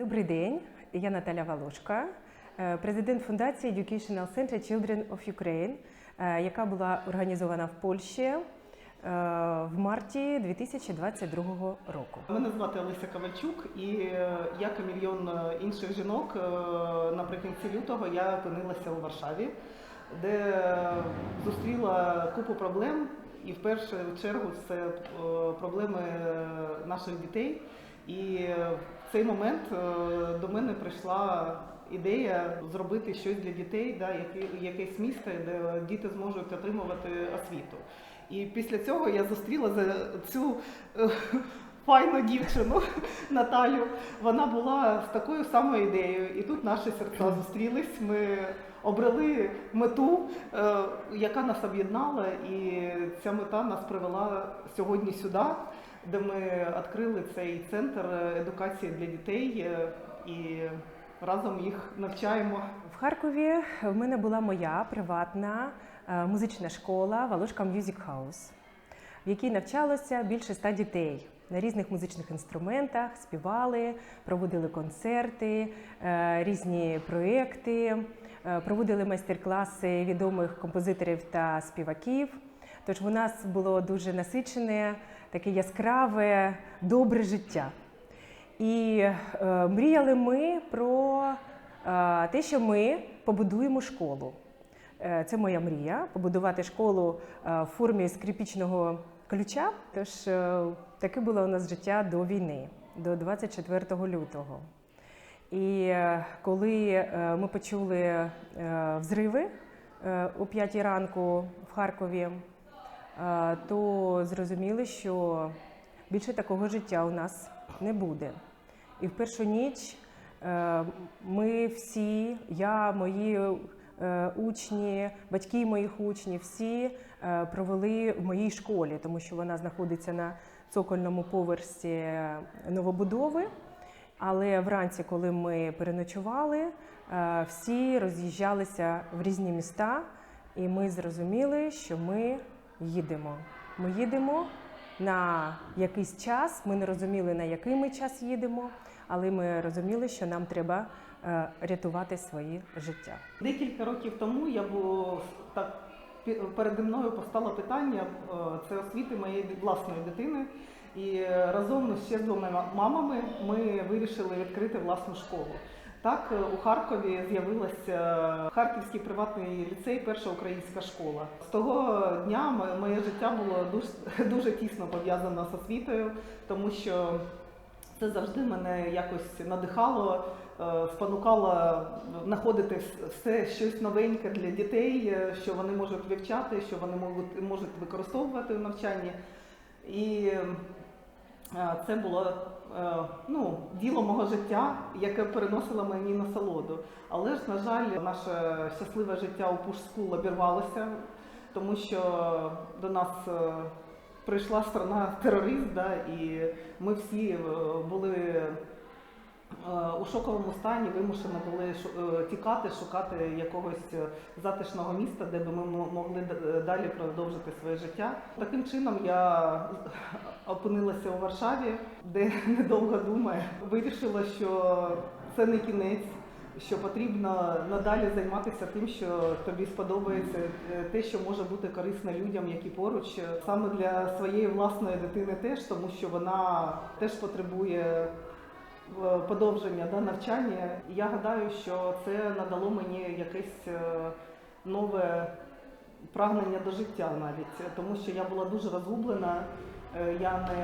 Добрий день, я Наталя Волошка, е, президент фундації Educational Center Children of Ukraine, е, яка була організована в Польщі е, в марті 2022 року. Мене звати Олеся Ковальчук, і як і мільйон інших жінок, наприкінці лютого я опинилася у Варшаві, де зустріла купу проблем. І в першу чергу це проблеми наших дітей. І в цей момент е, до мене прийшла ідея зробити щось для дітей, да, яке- якесь місто, де діти зможуть отримувати освіту. І після цього я зустріла за цю е, файну дівчину Наталю. Вона була з такою самою ідеєю, і тут наші серця зустрілись. Ми обрали мету, е, яка нас об'єднала, і ця мета нас привела сьогодні сюди, де ми відкрили цей центр едукації для дітей е, і разом їх навчаємо. В Харкові в мене була моя приватна е, музична школа Волошка Music House, в якій навчалося більше ста дітей на різних музичних інструментах, співали, проводили концерти, е, різні проекти, е, проводили майстер-класи відомих композиторів та співаків. Тож у нас було дуже насичене, таке яскраве, добре життя. І е, мріяли ми про е, те, що ми побудуємо школу. Е, це моя мрія побудувати школу е, в формі скрипічного ключа. Тож е, таке було у нас життя до війни, до 24 лютого. І е, коли е, ми почули е, взриви е, о 5 ранку в Харкові, то зрозуміли, що більше такого життя у нас не буде. І в першу ніч е, ми всі, я, мої е, учні, батьки моїх учнів, всі е, провели в моїй школі, тому що вона знаходиться на цокольному поверсі новобудови. Але вранці, коли ми переночували, всі роз'їжджалися в різні міста, і ми зрозуміли, що ми їдемо. Ми їдемо на якийсь час. Ми не розуміли, на який ми час їдемо, але ми розуміли, що нам треба е, рятувати свої життя. Декілька років тому я був так переді мною постало питання е, це освіти моєї власної дитини. І е, разом ще з двома мамами ми вирішили відкрити власну школу. Так, е, у Харкові з'явився Харківський приватний ліцей, перша українська школа. З того дня моє життя було дуже, дуже тісно пов'язано з освітою, тому що це завжди мене якось надихало, е, спонукало знаходити все щось новеньке для дітей, е, що вони можуть вивчати, що вони можуть, можуть використовувати в навчанні. І е, це було е, ну, діло мого життя, яке переносило мені насолоду. Але ж, на жаль, наше щасливе життя у Пушскул обірвалося, тому що до нас е, прийшла страна терорист, да, і ми всі е, були е, у шоковому стані, вимушені були е, тікати, шукати якогось е, затишного міста, де би ми могли далі продовжити своє життя. Таким чином я опинилася у Варшаві, де недовго думає, вирішила, що це не кінець. Що потрібно надалі займатися тим, що тобі сподобається, е, те, що може бути корисно людям, які поруч, Е, саме для своєї власної дитини теж, тому що вона теж потребує е, подовження да, навчання. Я гадаю, що це надало мені якесь е, нове прагнення до життя навіть, тому що я була дуже розгублена, е, я не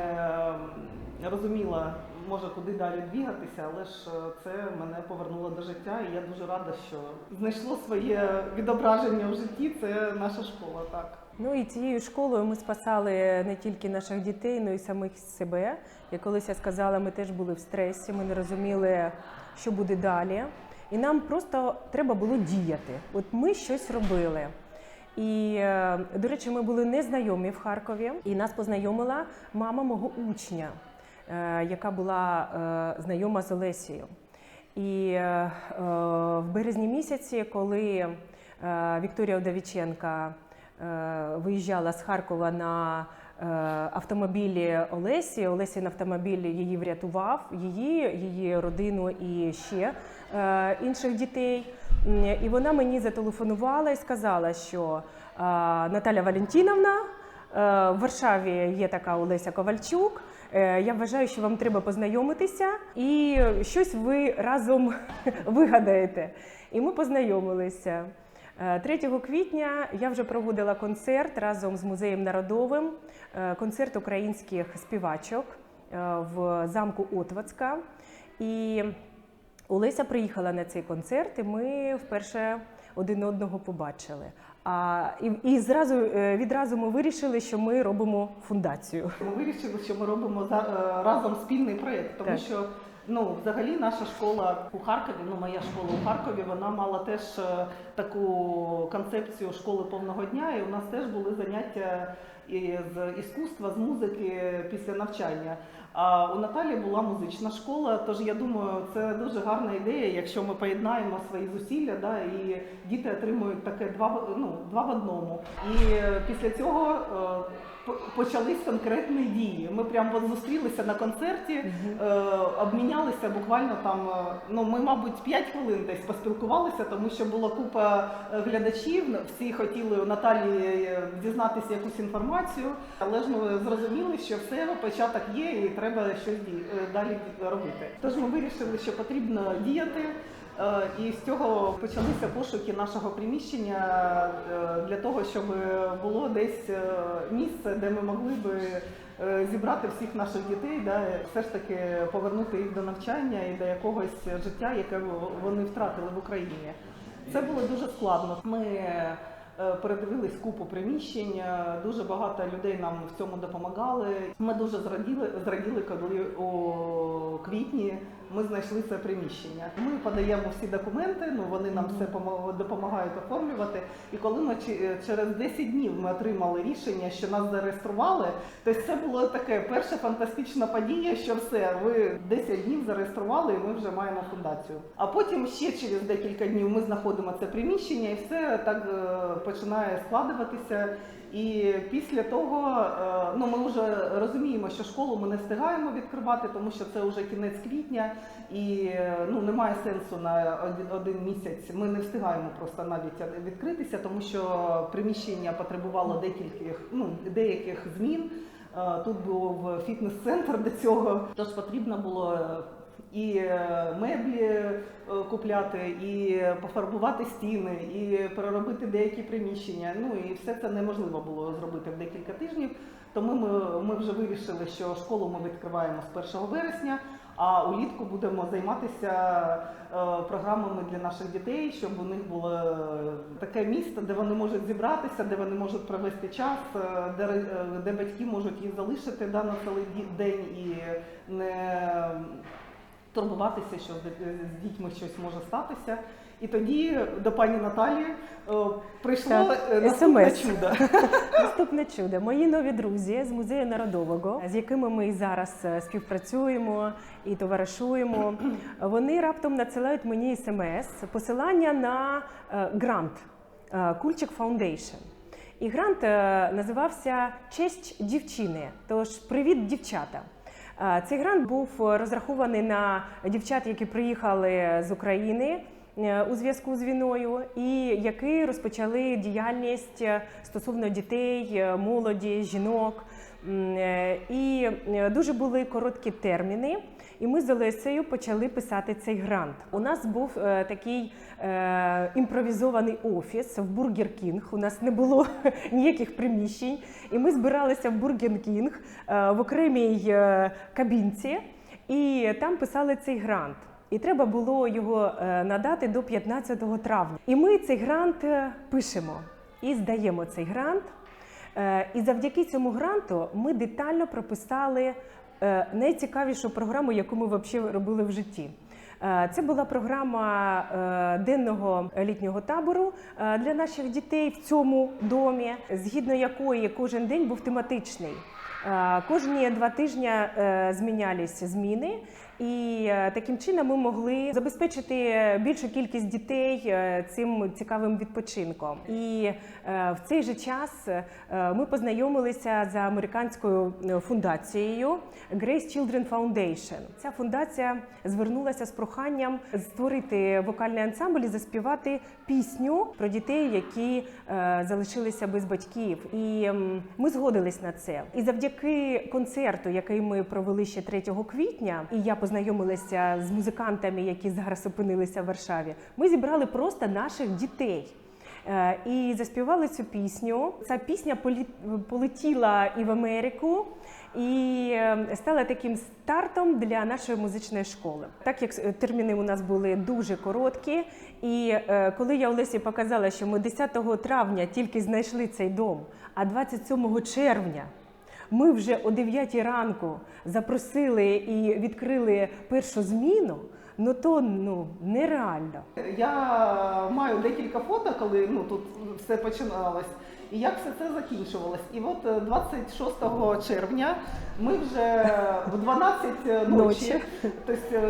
е, розуміла, може, куди далі двігатися, але ж е, це мене повернуло до життя, і я дуже рада, що знайшло своє відображення в житті. Це наша школа, так. Ну і цією школою ми спасали не тільки наших дітей, але й самих себе. Як колись я сказала, ми теж були в стресі, ми не розуміли, що буде далі. І нам просто треба було діяти. От ми щось робили. І, е, до речі, ми були незнайомі в Харкові, і нас познайомила мама мого учня, е, яка була е, знайома з Олесією. І в березні місяці, коли Вікторія Удовіченка е, виїжджала з Харкова на автомобілі Олесі. Олесін автомобіль її врятував, її, її родину і ще е, інших дітей. І вона мені зателефонувала і сказала, що е, Наталя Валентиновна, е, в Варшаві є така Олеся Ковальчук. Е, Я вважаю, що вам треба познайомитися і щось ви разом вигадаєте. І ми познайомилися. Е, 3 квітня я вже проводила концерт разом з музеєм народовим, е, концерт українських співачок е, в замку Отвацька. І Олеся приїхала на цей концерт, і ми вперше один одного побачили. А і, і зразу е, відразу ми вирішили, що ми робимо фундацію. Ми вирішили, що ми робимо за, е, разом спільний проєкт, тому Так. що ну, взагалі наша школа у Харкові, ну моя школа у Харкові, вона мала теж е, таку концепцію школи повного дня, і у нас теж були заняття з іскусства, з музики після навчання. А у Наталі була музична школа, тож я думаю, це дуже гарна ідея, якщо ми поєднаємо свої зусилля, да, і діти отримують таке два, в- ну, два в одному. І після цього е, почались конкретні дії. Ми прямо зустрілися на концерті, е, обмінялися буквально там. е, Ну ми, мабуть, 5 хвилин десь поспілкувалися, тому що була купа глядачів. Всі хотіли у Наталі дізнатися якусь інформацію, але ж ми зрозуміли, що все початок є, і треба щось е, далі робити. Тож ми вирішили, що потрібно діяти. Е, І з цього почалися пошуки нашого приміщення е, для того, щоб було десь місце, де ми могли би зібрати всіх наших дітей, да, все ж таки повернути їх до навчання і до якогось життя, яке вони втратили в Україні. Це було дуже складно. Ми передивились купу приміщень, е, дуже багато людей нам в цьому допомагали. Ми дуже зраділи, зраділи, коли у квітні ми знайшли це приміщення. Ми подаємо всі документи, ну вони нам все допомагають оформлювати. І коли ми через 10 днів ми отримали рішення, що нас зареєстрували, то це було таке перша фантастична подія, що все, ви 10 днів зареєстрували, і ми вже маємо фундацію. А потім ще через декілька днів ми знаходимо це приміщення, і все так е, починає складуватися. І після того е, ну ми вже розуміємо, що школу ми не встигаємо відкривати, тому що це вже кінець квітня, і ну немає сенсу на один, місяць. Ми не встигаємо просто навіть відкритися, тому що приміщення потребувало декількох ну деяких змін. Е, Тут був фітнес-центр до цього, тож потрібно було е, і е, меблі купляти, і пофарбувати стіни, і переробити деякі приміщення. Ну і все це неможливо було зробити в декілька тижнів. Тому ми, ми вже вирішили, що школу ми відкриваємо з 1 вересня. А улітку будемо займатися е, програмами для наших дітей, щоб у них було е, таке місто, де вони можуть зібратися, де вони можуть провести час, е, де, де батьки можуть їх залишити да, на цілий день і не турбуватися, що з дітьми щось може статися. І тоді до пані Наталі е, прийшло Так, е, наступне SMS. чудо. Наступне чудо. Мої нові друзі з музею народового, з якими ми і зараз е, співпрацюємо і товаришуємо. Вони раптом надсилають мені смс посилання на е, грант е, Кульчик Foundation. І грант е, називався Честь дівчини. Тож привіт, дівчата. Е, Цей грант був е, розрахований на дівчат, які приїхали з України е, у зв'язку з війною, і які розпочали діяльність е, стосовно дітей, е, молоді, жінок. Е, І е, дуже були короткі терміни. І ми з Олесею почали писати цей грант. У нас був е, такий е, імпровізований офіс в Бургер Кінг. У нас не було ніяких приміщень. І ми збиралися в Бургер Кінг е, в окремій е, кабінці, і там писали цей грант. І треба було його е, надати до 15 травня. І ми цей грант е, пишемо і здаємо цей грант. Е, І завдяки цьому гранту ми детально прописали найцікавішу програму, яку ми взагалі робили в житті. Це була програма денного літнього табору для наших дітей в цьому домі, згідно якої кожен день був тематичний. Кожні два тижні змінялися зміни, і е, таким чином ми могли забезпечити більшу кількість дітей е, цим цікавим відпочинком. І е, в цей же час е, ми познайомилися з американською е, фундацією Grace Children Foundation. Ця фундація звернулася з проханням створити вокальний ансамбль і заспівати пісню про дітей, які е, залишилися без батьків. І ми згодились на це. І завдяки концерту, який ми провели ще 3 квітня, і я познайомилася з музикантами, які зараз опинилися в Варшаві. Ми зібрали просто наших дітей. Е, І заспівали цю пісню. Ця пісня полетіла і в Америку, і е, стала таким стартом для нашої музичної школи. Так як е, терміни у нас були дуже короткі, і коли я Олесі показала, що ми 10 травня тільки знайшли цей дом, а 27 червня. Ми вже о 9 ранку запросили і відкрили першу зміну. Ну то ну нереально. Я маю декілька фото, коли ну тут все починалось, і як все це закінчувалось. І от е, 26 червня ми вже в 12 ночі, Ночі. тобто е,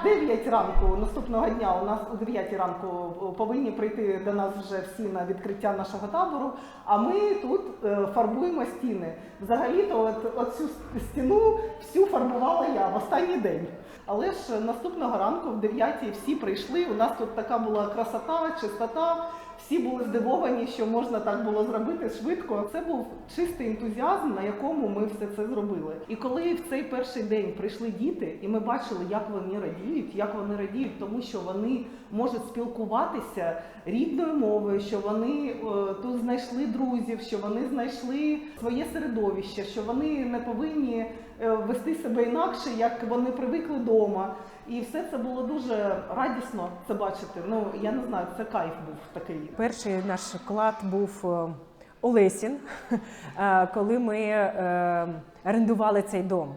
в 9 ранку наступного дня у нас о 9 ранку повинні прийти до нас вже всі на відкриття нашого табору. А ми тут е, фарбуємо стіни. Взагалі-то от, от цю стіну всю фарбувала я в останній день. Але ж наступного ранку, в 9 всі прийшли. У нас тут така була красота, чистота. Всі були здивовані, що можна так було зробити швидко. Це був чистий ентузіазм, на якому ми все це зробили. І коли в цей перший день прийшли діти, і ми бачили, як вони радіють, як вони радіють, тому що вони можуть спілкуватися рідною мовою, що вони е, тут знайшли друзів, що вони знайшли своє середовище, що вони не повинні вести себе інакше, як вони привикли вдома. І все це було дуже радісно це бачити. Ну я не знаю, це кайф був такий. Перший наш вклад був е, Олесін, е, коли ми е, орендували цей дом,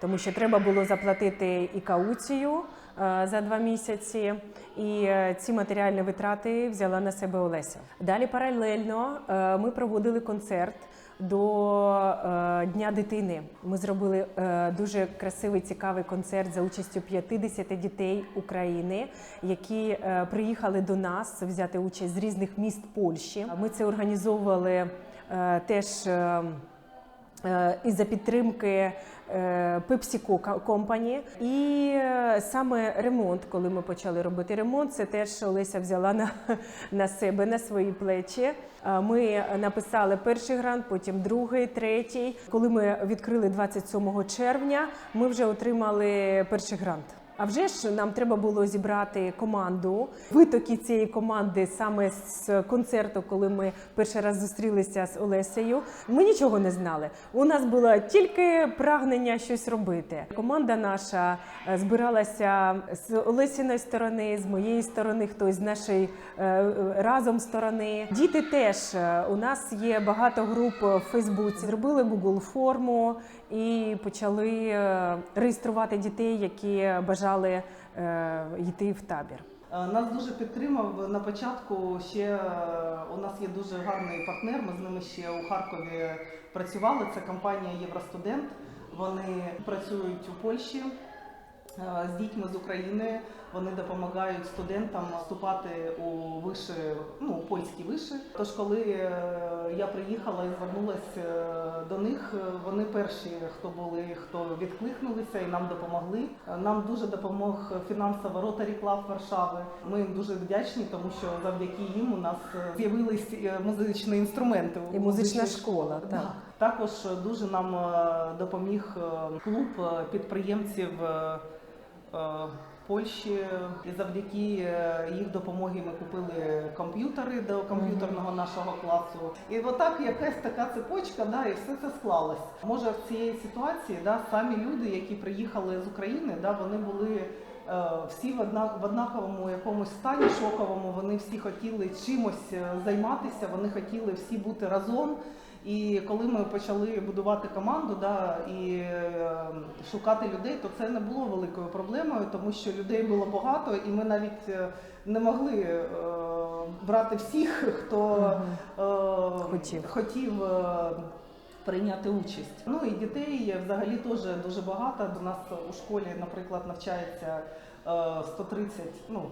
тому що треба було заплатити і кауцію е, за два місяці, і е, ці матеріальні витрати взяла на себе Олеся. Далі паралельно е, ми проводили концерт. До е, Дня дитини ми зробили е, дуже красивий цікавий концерт за участю 50 дітей України, які е, приїхали до нас взяти участь з різних міст Польщі. Ми це організовували е, теж. е, е, із-за підтримки е, PepsiCo Company. І е, саме ремонт, коли ми почали робити ремонт, це теж Олеся взяла на, на себе, на свої плечі. Е, Ми написали перший грант, потім другий, третій. Коли ми відкрили 27 червня, ми вже отримали перший грант. А вже ж нам треба було зібрати команду. Витоки цієї команди саме з концерту, коли ми перший раз зустрілися з Олесею. Ми нічого не знали. У нас було тільки прагнення щось робити. Команда наша е, збиралася з Олесіної сторони, з моєї сторони, хтось з нашої е, е, разом сторони. Діти теж у нас є багато груп в Фейсбуці. Зробили Google форму і почали реєструвати дітей, які бажали е, йти в табір. Е, Нас дуже підтримав на початку. Ще е, у нас є дуже гарний партнер. Ми з ними ще у Харкові працювали. Це компанія Євростудент. Вони працюють у Польщі з дітьми з України. Вони допомагають студентам вступати у виші, ну у польські виші. Тож, коли е, я приїхала і звернулася е, до них, е, вони перші, хто були, хто відкликнулися і нам допомогли. Е, Нам дуже допомог фінансово Rotary Club Варшави. Ми їм дуже вдячні, тому що завдяки їм у нас е, з'явились е, музичні інструменти. І музична школа, Да. так. Також дуже нам е, допоміг е, клуб е, підприємців е, е, Польщі. І завдяки е, їх допомоги ми купили комп'ютери до комп'ютерного нашого класу. І отак якась така цепочка, да, і все це склалось. Може, в цій ситуації да, самі люди, які приїхали з України, да, вони були. е, Всі в одна- в однаковому якомусь стані шоковому, вони всі хотіли чимось е, займатися, вони хотіли всі бути разом. І коли ми почали будувати команду да, і е, шукати людей, то це не було великою проблемою, тому що людей було багато, і ми навіть е, не могли е, брати всіх, хто е, Хотів. хотів прийняти участь. Ну і дітей взагалі теж дуже багато. До нас у школі, наприклад, навчається е, 130, ну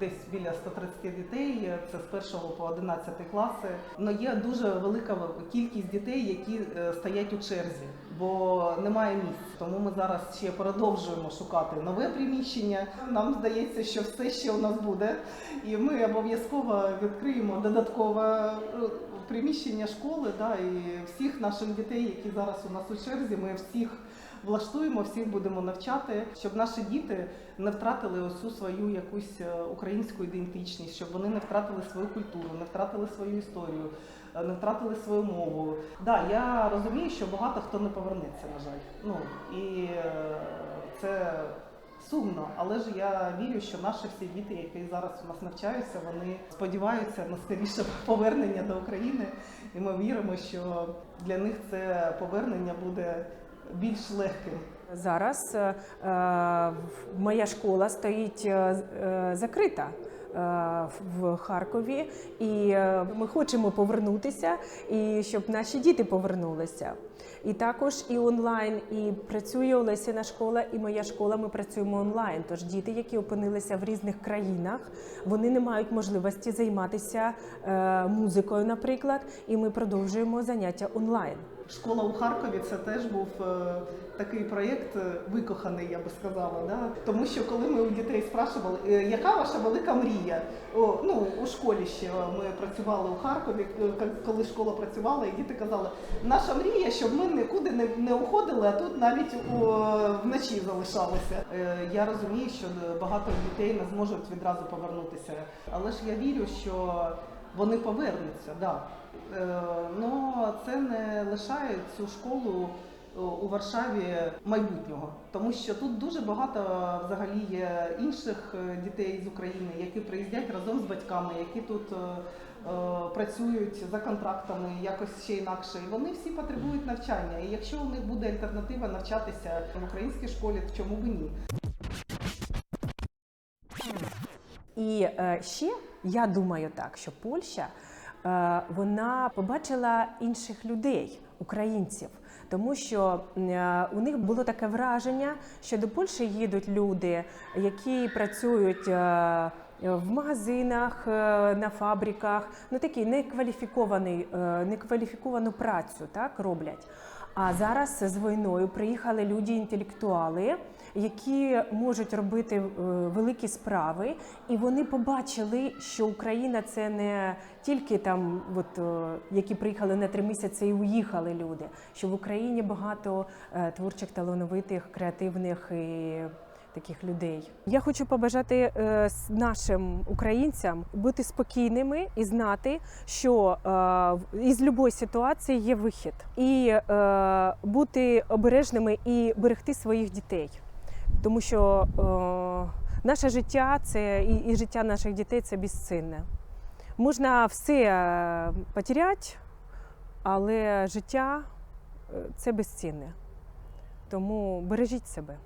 десь біля 130 дітей. Це з 1 по 11 класи. Но є дуже велика кількість дітей, які е, стоять у черзі, бо немає місць. Тому ми зараз ще продовжуємо шукати нове приміщення. Нам здається, що все ще у нас буде, і ми обов'язково відкриємо додаткове е, приміщення школи. Да, і всіх наших дітей, які зараз у нас у черзі, ми всіх влаштуємо, всіх будемо навчати, щоб наші діти не втратили усю свою якусь е, українську ідентичність, щоб вони не втратили свою культуру, не втратили свою історію, е, не втратили свою мову. Да, я розумію, що багато хто не повернеться, на жаль. Ну і е, це сумно, але ж я вірю, що наші всі діти, які зараз у нас навчаються, вони сподіваються на скоріше повернення до України, і ми віримо, що для них це повернення буде більш легким. Зараз е, е, моя школа стоїть е, е, закрита. е, В Харкові, і е, ми хочемо повернутися, і щоб наші діти повернулися. І також і онлайн, і працює Олесіна школа, і моя школа. Ми працюємо онлайн. Тож діти, які опинилися в різних країнах, вони не мають можливості займатися е, музикою, наприклад, і ми продовжуємо заняття онлайн. Школа у Харкові це теж був е, такий проєкт е, викоханий, я би сказала. Да? Тому що коли ми у дітей спрашували, е, яка ваша велика мрія? О, ну, у школі ще ми працювали у Харкові, коли школа працювала, і діти казали, наша мрія, щоб ми нікуди не, не уходили, а тут навіть у, вночі залишалися. Я розумію, що багато дітей не зможуть відразу повернутися. Але ж я вірю, що вони повернуться. Да. Е, Ну це не лишає цю школу е, у Варшаві майбутнього, тому що тут дуже багато взагалі є інших е, дітей з України, які приїздять разом з батьками, які тут е, працюють за контрактами якось ще інакше. І вони всі потребують навчання. І якщо у них буде альтернатива навчатися в українській школі, то чому б ні? І е, ще я думаю так, що Польща е, вона побачила інших людей, українців, тому що е, у них було таке враження, що до Польщі їдуть люди, які працюють. в магазинах, на фабриках, ну такі некваліфіковані, е, некваліфіковану працю так роблять. А зараз з війною приїхали люди інтелектуали, які можуть робити е, великі справи, і вони побачили, що Україна це не тільки там, от, е, які приїхали на три місяці і уїхали люди. Що в Україні багато е, творчих, талановитих, креативних і таких людей. Я хочу побажати е, нашим українцям бути спокійними і знати, що е, із будь-якої ситуації є вихід, і е, бути обережними і берегти своїх дітей, тому що е, наше життя це і, і життя наших дітей це безцінне. Можна все е, потеряти, але життя е, це безцінне. Тому бережіть себе.